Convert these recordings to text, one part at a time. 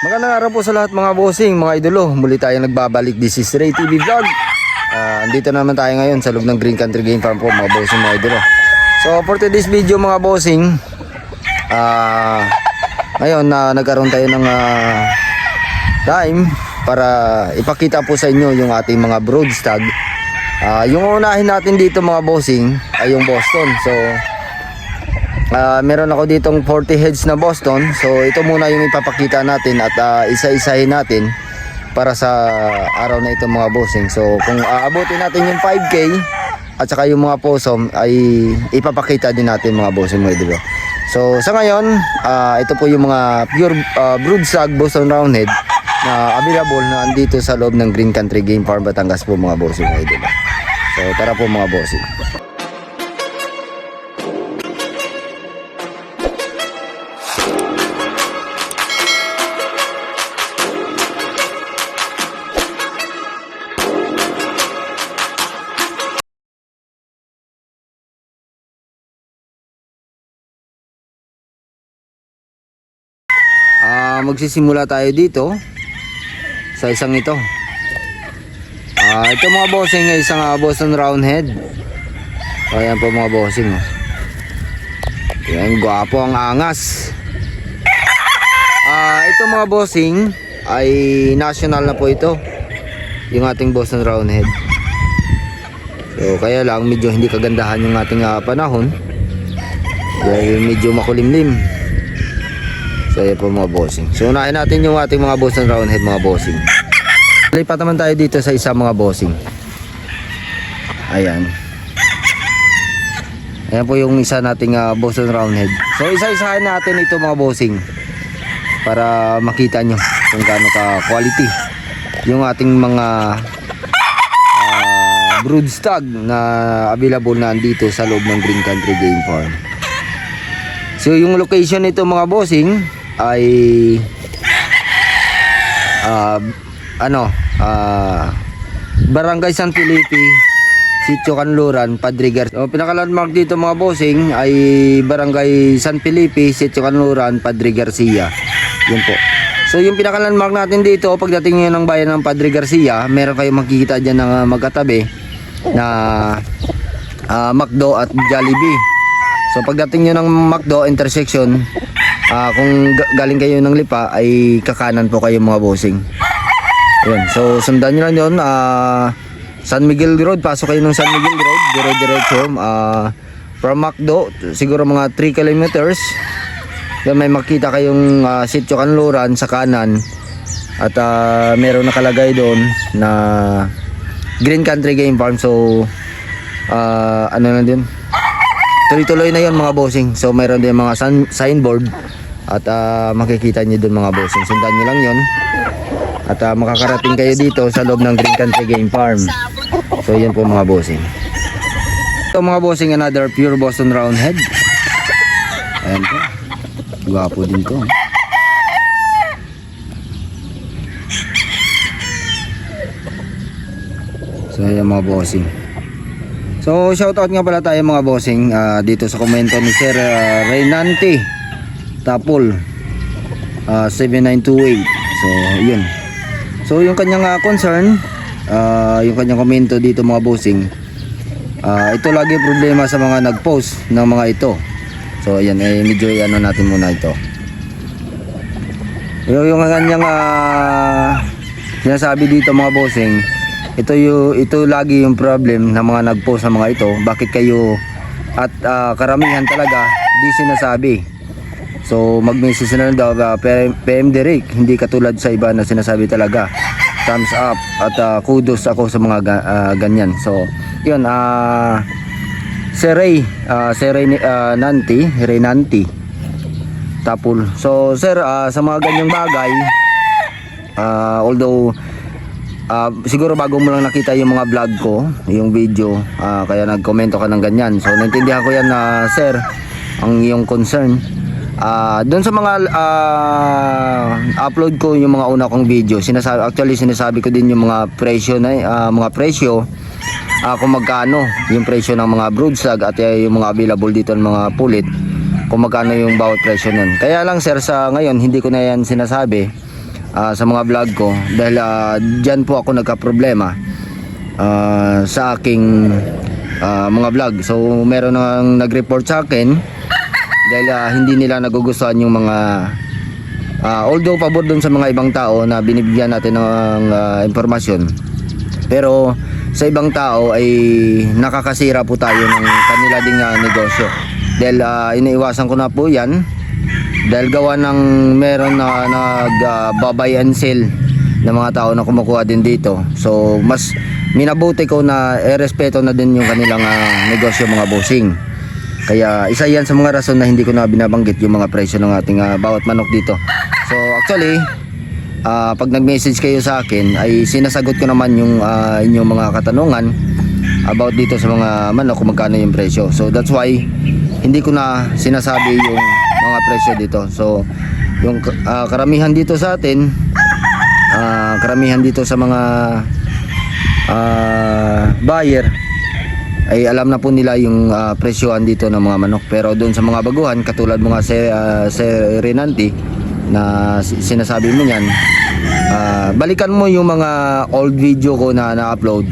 Magandang araw po sa lahat mga bossing, mga idolo. Muli tayong nagbabalik. This is Ray TV Vlog. Ah, andito naman tayo ngayon sa loob ng Green Country Game Farm po mga bossing, mga idolo. So for today's video mga bossing, ah ngayon na nagkaroon tayo ng ah, time para ipakita po sa inyo yung ating mga brood stag. Ah, yung unahin natin dito mga bossing ay yung Boston. So Ah, meron ako ditong 40 heads na Boston. So ito muna yung ipapakita natin at ah, isa-isahin natin para sa araw na ito mga bossing. So kung aabutin natin yung 5k at saka yung mga possum ay ipapakita din natin mga bossing mga idolo. So sa ngayon, ah, ito po yung mga pure ah, brood stag Boston Roundhead na available na andito sa loob ng Green Country Game Farm Batangas po mga bossing mga idolo. So tara po mga bossing. Ah, magsisimula tayo dito sa isang ito. Ah, ito mga bossing ay isang ah, Boston Roundhead. Ayan po mga bossing. Oh. Yan, gwapo ang angas. Ah, ito mga bossing ay national na po ito. Yung ating Boston Roundhead. So, kaya lang medyo hindi kagandahan yung ating ah, panahon. Dahil medyo makulimlim. So ayan po mga bossing. So unahin natin yung ating mga Boston Roundhead mga bossing. Lipat naman tayo dito sa isang mga bossing. Ayan. Ayan po yung isa nating ah, Boston Roundhead. So isa-isahin natin ito mga bossing. Para makita nyo kung gaano ka quality. Yung ating mga ah, brood stag na available na dito sa loob ng Green Country Game Farm. So yung location nito mga bossing ay ah, ano ah, Barangay San Felipe Sitio Canluran Padre Garcia. So, pinaka-landmark dito mga bossing ay Barangay San Felipe Sitio Canluran Padre Garcia. Yun po. So yung pinaka-landmark natin dito pagdating nyo ng bayan ng Padre Garcia, meron kayong makikita dyan ng ah, magkatabi na ah, McDo at Jollibee. So pagdating nyo ng McDo intersection, ah, kung ga- galing kayo ng Lipa ay kakanan po kayo mga bossing. Yun. So sundan nyo lang yun. ah, San Miguel Road. Pasok kayo ng San Miguel Road. Dire-diretso. ah, from McDo, siguro mga 3 kilometers. Then may makita kayong ah, sitio Kanluran sa kanan. At ah, meron nakalagay doon na Green Country Game Farm. So ah, ano na din? Tuloy-tuloy na yon mga bossing. So mayroon din mga sign- signboard at ah, makikita niyo doon mga bossing. Sundan niyo lang yon. At ah, makakarating kayo dito sa loob ng Green Country Game Farm. So yan po mga bossing. Ito mga bossing another pure Boston Roundhead. Ayan po. Gwapo din to. So ayan mga bossing. So shoutout nga pala tayo mga bossing ah, dito sa komento ni Sir ah, Reynante Tapol ah, 7928. So yun. So yung kanyang ah, concern, ah, yung kanyang komento dito mga bossing. ah, ito lagi problema sa mga nag-post ng mga ito. So ayan, eh, medyo ano natin muna ito. Yung, yung kanyang ah, sinasabi dito mga bossing, ito yung ito lagi yung problem ng mga nag-post ng mga ito. Bakit kayo at ah, karamihan talaga di sinasabi. So mag-message na lang daw uh, PM Derek, hindi katulad sa iba na sinasabi talaga. Thumbs up at ah, kudos ako sa mga ga- ah, ganyan. So, 'yun ah Sir Ray, ah, Sir Ray ah, Nanti, Ray Nanti. Tapul. So, sir, ah, sa mga ganyang bagay, ah, although ah, siguro bago mo lang nakita yung mga vlog ko, yung video, ah, kaya nagkomento ka ng ganyan. So, naintindihan ko yan na, sir, ang iyong concern. Ah, doon sa mga ah, upload ko yung mga una kong video, sinasabi actually sinasabi ko din yung mga presyo na ah, mga presyo ah, kung magkano yung presyo ng mga broodstag at eh, yung mga available dito ng mga pulit kung magkano yung bawat presyo nun. Kaya lang sir sa ngayon hindi ko na yan sinasabi ah, sa mga vlog ko dahil ah, dyan po ako nagka-problema ah, sa aking ah, mga vlog. So meron nang nag-report sa akin dahil ah, hindi nila nagugustuhan yung mga ah, although pabor dun sa mga ibang tao na binibigyan natin ng ah, impormasyon. Pero sa ibang tao ay nakakasira po tayo ng kanila ding ah, negosyo. Dahil ah, iniiwasan ko na po yan dahil gawa ng meron na nagbabay and sell ng mga tao na kumukuha din dito. So mas minabuti ko na erespeto na din yung kanilang ah, negosyo mga bossing. Kaya isa yan sa mga rason na hindi ko na binabanggit yung mga presyo ng ating ah, bawat manok dito. So actually ah, pag nag-message kayo sa akin ay sinasagot ko naman yung ah, inyong mga katanungan about dito sa mga manok kung magkano yung presyo. So that's why hindi ko na sinasabi yung presyo dito. So yung ah, karamihan dito sa atin ah, karamihan dito sa mga ah, buyer ay alam na po nila yung ah, presyohan dito ng mga manok. Pero doon sa mga baguhan katulad mga se, uh, Serenanti na si- sinasabi mo niyan ah, balikan mo yung mga old video ko na na-upload.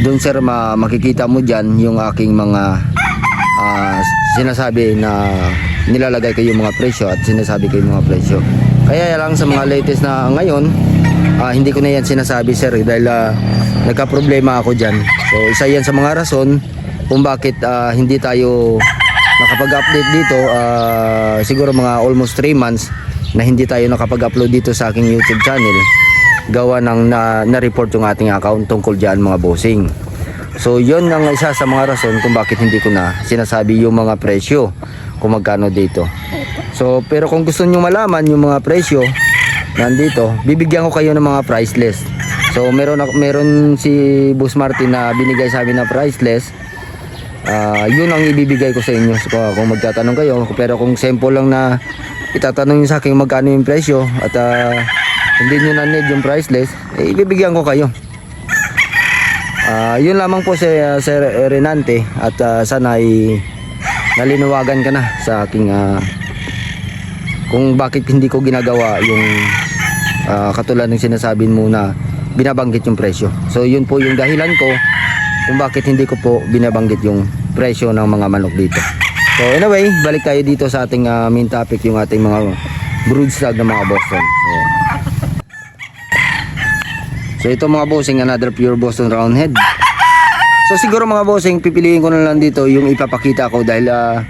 Doon sir ma- makikita mo dyan yung aking mga ah, sinasabi na nilalagay yung mga presyo at sinasabi yung mga presyo. Kaya lang sa mga latest na ngayon ah, hindi ko na yan sinasabi sir eh, dahil ah, nagka-problema ako dyan. So isa yan sa mga rason kung bakit ah, hindi tayo nakapag-update dito. Ah, siguro mga almost 3 months na hindi tayo nakapag-upload dito sa aking YouTube channel. Gawa ng na, na-report yung ating account tungkol dyan mga bossing so yun ang isa sa mga rason kung bakit hindi ko na sinasabi yung mga presyo kung magkano dito. So pero kung gusto nyo malaman yung mga presyo nandito bibigyan ko kayo ng mga price so meron meron si Boss Martin na binigay sa amin na price list. Ah, yun ang ibibigay ko sa inyo. So, kung magtatanong kayo pero kung sample lang na itatanong sa akin magkano yung presyo at ah, hindi nyo na need yung price list eh, ibibigyan ko kayo Ah, yun lamang po si uh, Sir Renante at ah, sana ay nalinawagan ka na sa aking ah, kung bakit hindi ko ginagawa yung ah, katulad ng sinasabi mo na binabanggit yung presyo. So yun po yung dahilan ko kung bakit hindi ko po binabanggit yung presyo ng mga manok dito. So anyway, balik tayo dito sa ating ah, main topic yung ating mga brood ng mga Boston. So, So ito mga bossing, another pure Boston Roundhead. So siguro mga bossing, pipiliin ko na lang dito yung ipapakita ko dahil ah,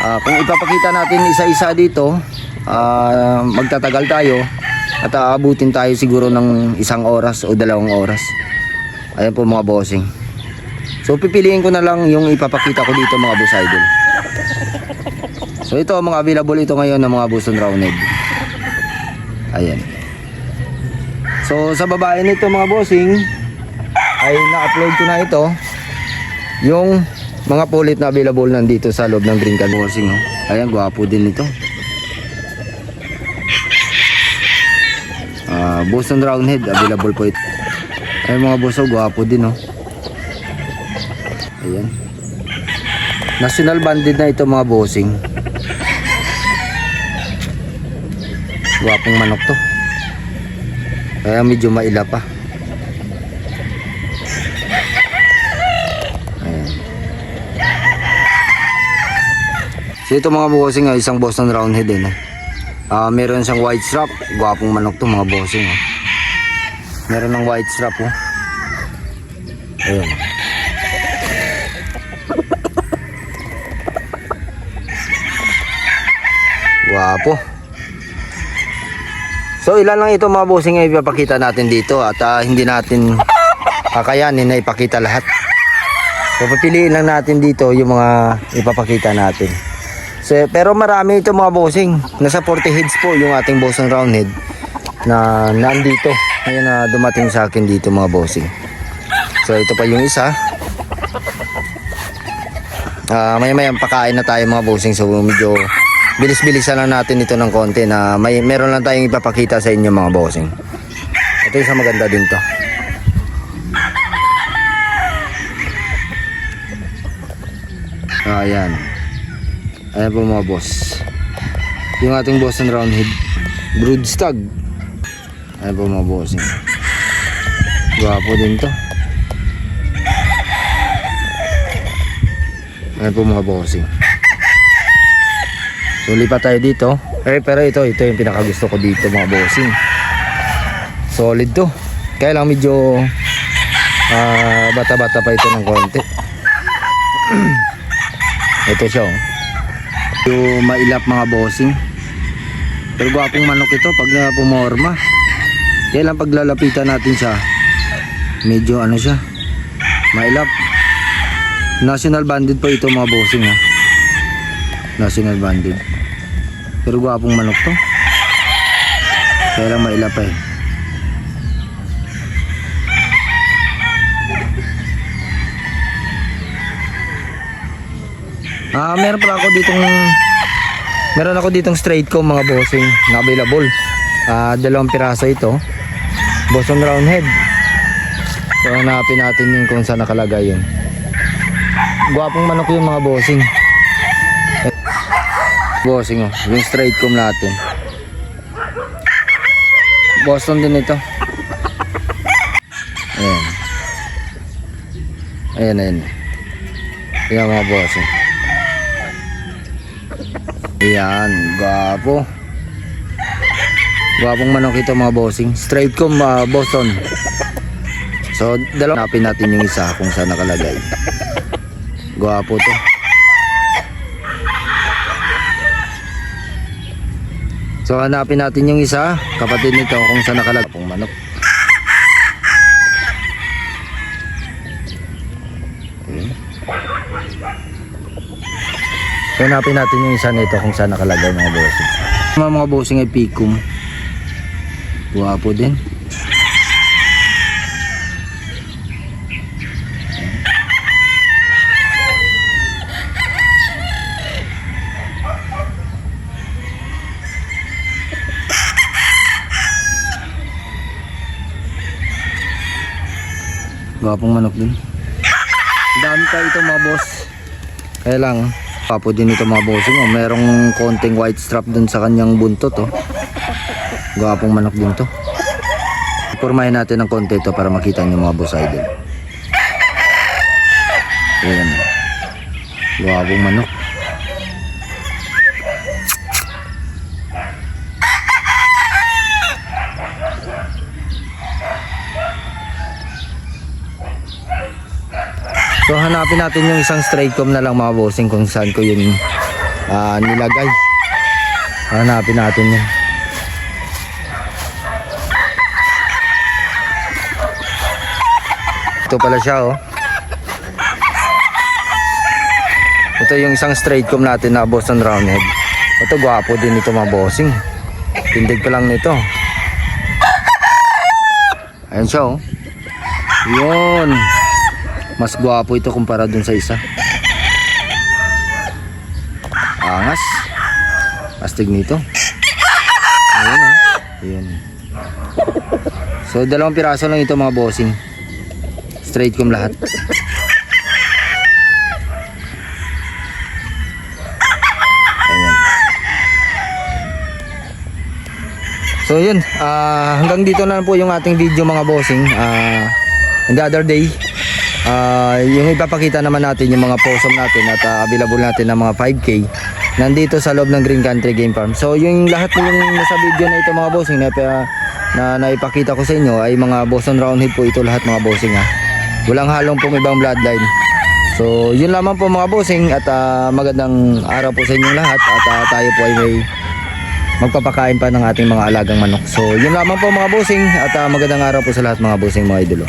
ah, kung ipapakita natin isa-isa dito, ah, magtatagal tayo at aabutin tayo siguro ng isang oras o dalawang oras. Ayan po mga bossing. So pipiliin ko na lang yung ipapakita ko dito mga boss idol. So ito mga available ito ngayon ng mga Boston Roundhead. Ayan. So sa babae nito mga bossing ay na-upload ko na ito yung mga pulit na available nandito sa loob ng Green Can Bossing. Oh. Ayan, gwapo din ito. Ah, Boston Roundhead available po ito. Ayan mga boss, oh, gwapo din oh. Ayan. National banded na ito mga bossing. Gwapong manok to. Kaya medyo maila pa. So ito mga bossing, ah, isang Boston Roundhead din. Eh. Ah, meron siyang white strap. Gwapong manok to mga bossing. Oh. Meron ng white strap oh. Ayan. Gwapo. So ilan lang ito mga bossing ay ipapakita natin dito at ah, hindi natin kakayanin na ipakita lahat. So papiliin lang natin dito yung mga ipapakita natin. So, pero marami ito mga bossing. Nasa 40 heads po yung ating Boston Roundhead na nandito. Ngayon na dumating sa akin dito mga bossing. So ito pa yung isa. Ah, maya maya pakain na tayo mga bossing so medyo bilis-bilisan lang natin ito ng konti na may meron lang tayong ipapakita sa inyo mga bossing. Ito isa maganda din to. Ayan. Ayan po mga boss. Yung ating Boston Roundhead brood stag. Ayan po mga bossing. Gwapo din to. Ayan po mga bossing. So lipat tayo dito. Eh pero ito, ito yung pinakagusto ko dito mga bossing. Solid to. Kaya lang medyo ah, bata-bata pa ito ng konti. ito siya oh. Yung mailap mga bossing. Pero gwapong manok ito pag na pumorma. Kaya lang paglalapitan natin siya, medyo ano siya, mailap. National banded po ito mga bossing ha. National banded. Pero gwapong manok to. Kaya lang mailap pa eh. Ah, meron pala ako ditong Meron ako ditong straight comb mga bossing na available. Ah, dalawang piraso ito. Boston round head. So hanapin natin yung kung saan nakalagay yun. Gwapong manok yung mga bossing. Bossing oh, yung straight comb natin. Boston din ito. Ayan. Ayan, ayan. Ayan mga bossing. Ayan, gwapo. Gwapong manok ito mga bossing. Straight comb uh, Boston. So, dalawa hanapin natin yung isa kung saan nakalagay. Gwapo to. So, hanapin natin yung isa, kapatid nito kung saan nakalagay. Gwapong manok. Hanapin natin yung isa nito kung saan nakalagay mga bossing. Mga mga bossing ay pikum. Guwapo din. Guwapong manok din. Dami pa ito mga boss. Kaya lang, papo din ito mga bossing. Oh. Merong konting white strap dun sa kanyang buntot. Oh. Gwapong manok din to. Ipormahin natin ng konti ito para makita nyo mga boss idol. Ayan. Gwapong manok. Hanapin natin yung isang straight comb na lang mga bossing kung saan ko yun ah, nilagay. Hanapin natin yun. Ito pala siya oh. Ito yung isang straight comb natin na Boston Roundhead. Ito gwapo din ito mga bossing. Tindig ko lang nito. Ayan siya oh. Yun. Mas gwapo ito kumpara dun sa isa. Angas. Astig nito. Ayan oh. Ayan. So dalawang piraso lang ito mga bossing. Straight comb lahat. So yun, ah, hanggang dito na po yung ating video mga bossing. Ah, the other day, ah, yung ipapakita naman natin yung mga possum natin at ah, available natin ng mga 5K nandito sa loob ng Green Country Game Farm. So yung lahat po yung nasa video na ito mga bossing na, na naipakita ko sa inyo ay mga Boston Roundhead po ito lahat mga bossing ha. Walang halong pong ibang bloodline. So, yun lamang po mga bossing at ah, magandang araw po sa inyong lahat at ah, tayo po ay may magpapakain pa ng ating mga alagang manok. So, yun lamang po mga bossing at ah, magandang araw po sa lahat mga bossing mga idolo.